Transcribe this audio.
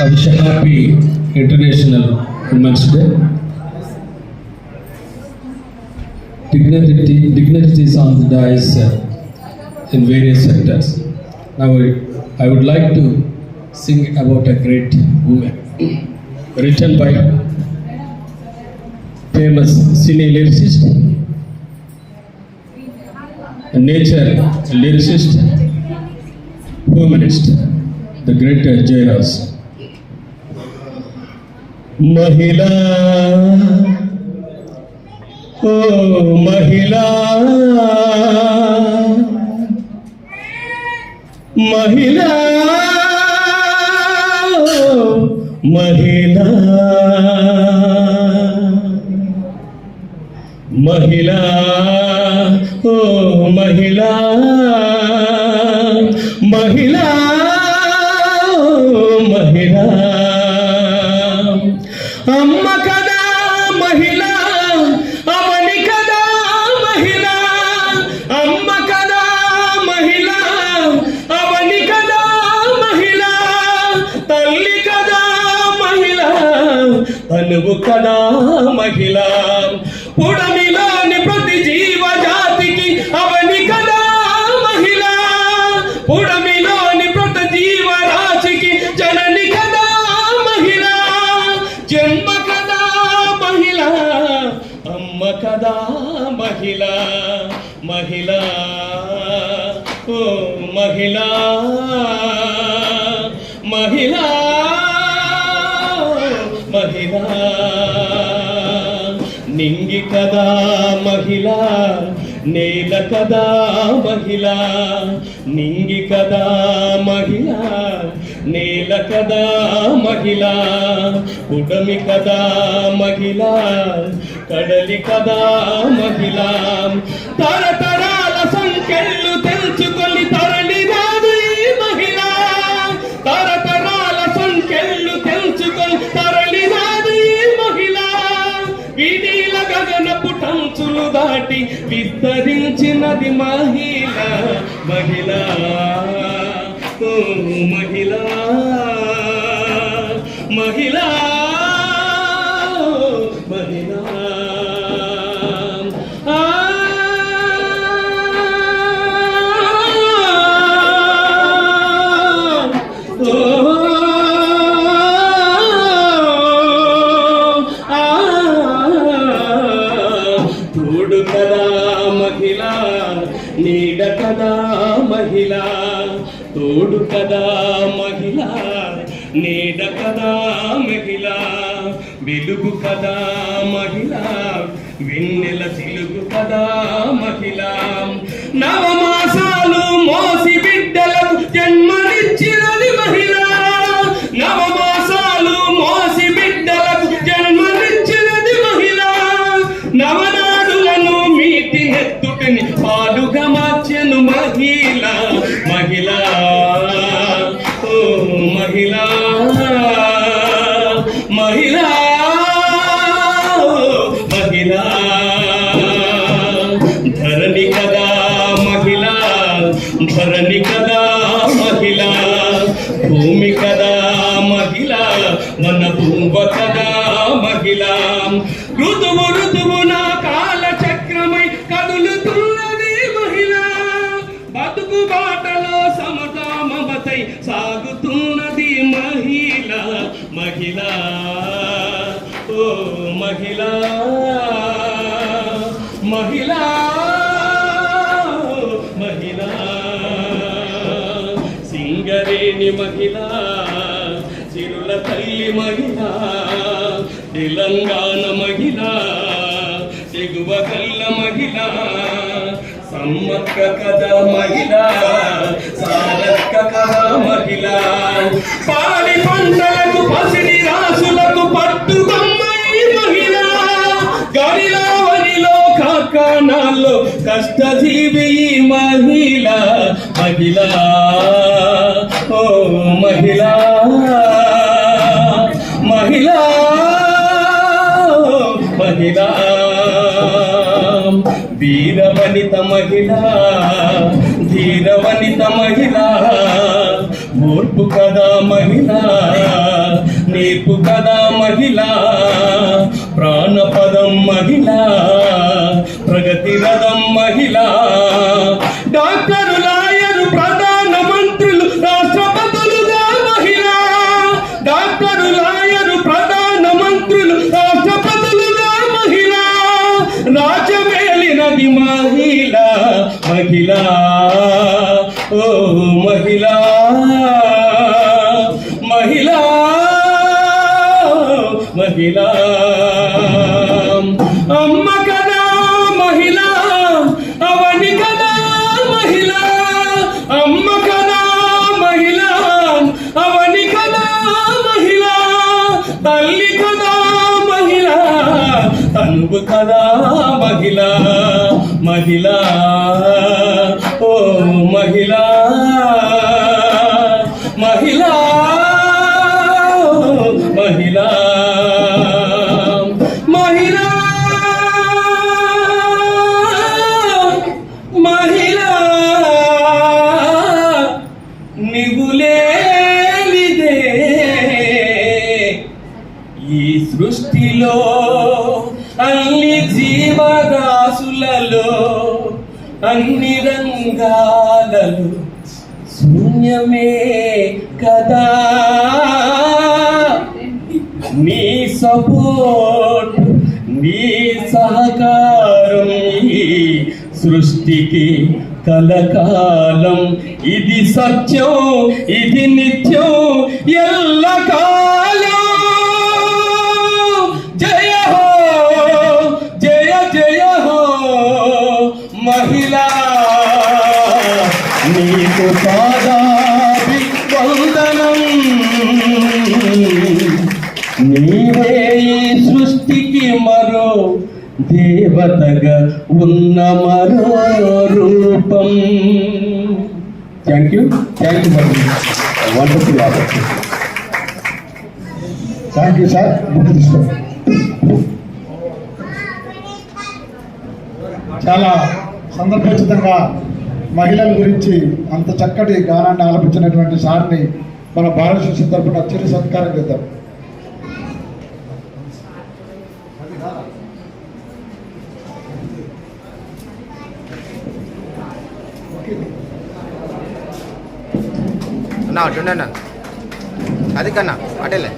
Wish International Women's Day. Dignity, dignitaries on the uh, in various sectors. Now, I- would like to sing about a great woman, written by famous cine lyricist, nature lyricist, humanist, the great Jairas. మహిళ. ఓ మహిళా. మహిళా. ఓ మహిళా. మహిళా. ఓ మహిళా. మహిళా. అమ్మ కదా మహిళ అమని కదా మహిళ. అమ్మ కదా మహిళ అవని కదా మహిళ. తల్లి కదా మహిళ తనువు కదా మహిళ. ఉడమిలోని ప్రతి జీవజా కదా మహిళ మహిళ ఓ మహిళ మహిళ మహిళ. నింగి కదా మహిళ నేల కదా మహిళ నింగి కదా మహిళ నేల కదా మహిళ ఉడమి కదా మహిళ కడలి కదా మహిళ. తరతరాల సంఖ్యలు తెలుసుకొని తరలి రాదు ఈ మహిళ తరతరాల సంఖ్యలు తెలుసుకొని తరలి రాదు ఈ మహిళ. వినీల గగనపు టంచులు దాటి విస్తరించినది మహిళ. మహిళ. ఓ మహిళ. మహిళ. మహిళ. తోడు కదా మహిళ నీడ కదా మహిళ తోడు కదా మహిళ నీడ కదా మహిళ వెలుగు కదా మహిళ వెన్నెల సిలుగు కదా మహిళ. నవమ నెత్తుటిని పాలుగా మార్చెను మహిళ మహిళ. ఓ మహిళ మహిళ. మహిళ. ధరణి కదా మహిళ ధరణి కదా మహిళ. భూమి కదా మహిళ మన భూమ కదా మహిళ. ఋతువు సాగుతున్నది మహిళ మహిళ. ఓ మహిళ మహిళ. మహిళ. సింగరేణి మహిళ చిరుల తల్లి మహిళ తెలంగాణ మహిళ తెగువ కల్ల మహిళ. సమ్మక్క కథ మహిళ సారక్క కథ మహిళ. పాడి పంటలకు పసిడి రాసులకు పట్టుదమ్మై మహిళ. గడిలో వనిలో కాకానాల్లో కష్టజీవి మహిళ. మహిళ ఓ మహిళ. మహిళ మహిళ. వీర వీరవనిత మహిళ ధీరవనిత మహిళ ఓర్పు కదా మహిళ నేర్పు కదా మహిళ ప్రాణపదం మహిళ ప్రగతి రథం మహిళ. డాక్టరు లాయరు ప్రధాన మంత్రులు రాష్ట్రపతులుగా మహిళ. డాక్టరు లాయరు ప్రధాన మంత్రులు రాష్ట్రపతులుగా మహిళ. రాజ్యమేలినది మహిళ మహిళ ఓ మహిళ మహిళ మహిళ. అమ్మ కదా మహిళ అవని కదా మహిళ. అమ్మ కదా మహిళ అవని కదా మహిళ. తల్లి కదా మహిళ తనువు కదా సృష్టిలో అన్ని జీవరాశులలో అన్ని రంగాలలో శూన్యమే కదా. నీ సపోర్ట్ నీ సహకారం సృష్టికి కలకాలం. ఇది సత్యం ఇది నిత్యం ఎల్లకాలం దేవతగా ఉన్న మరో రూపం థ్యాంక్ యూ థ్యాంక్ యూ మరి wonderful opportunity thank you sir book తీసుకో చాలా సందర్భోచితంగా మహిళల గురించి అంత చక్కటి గానాన్ని ఆలపించినటువంటి సార్ని మన భారత శిశు తరపున చిరు సత్కారం చేద్దాం. అన్నా అటు అన్న. అది కన్నా అటేలే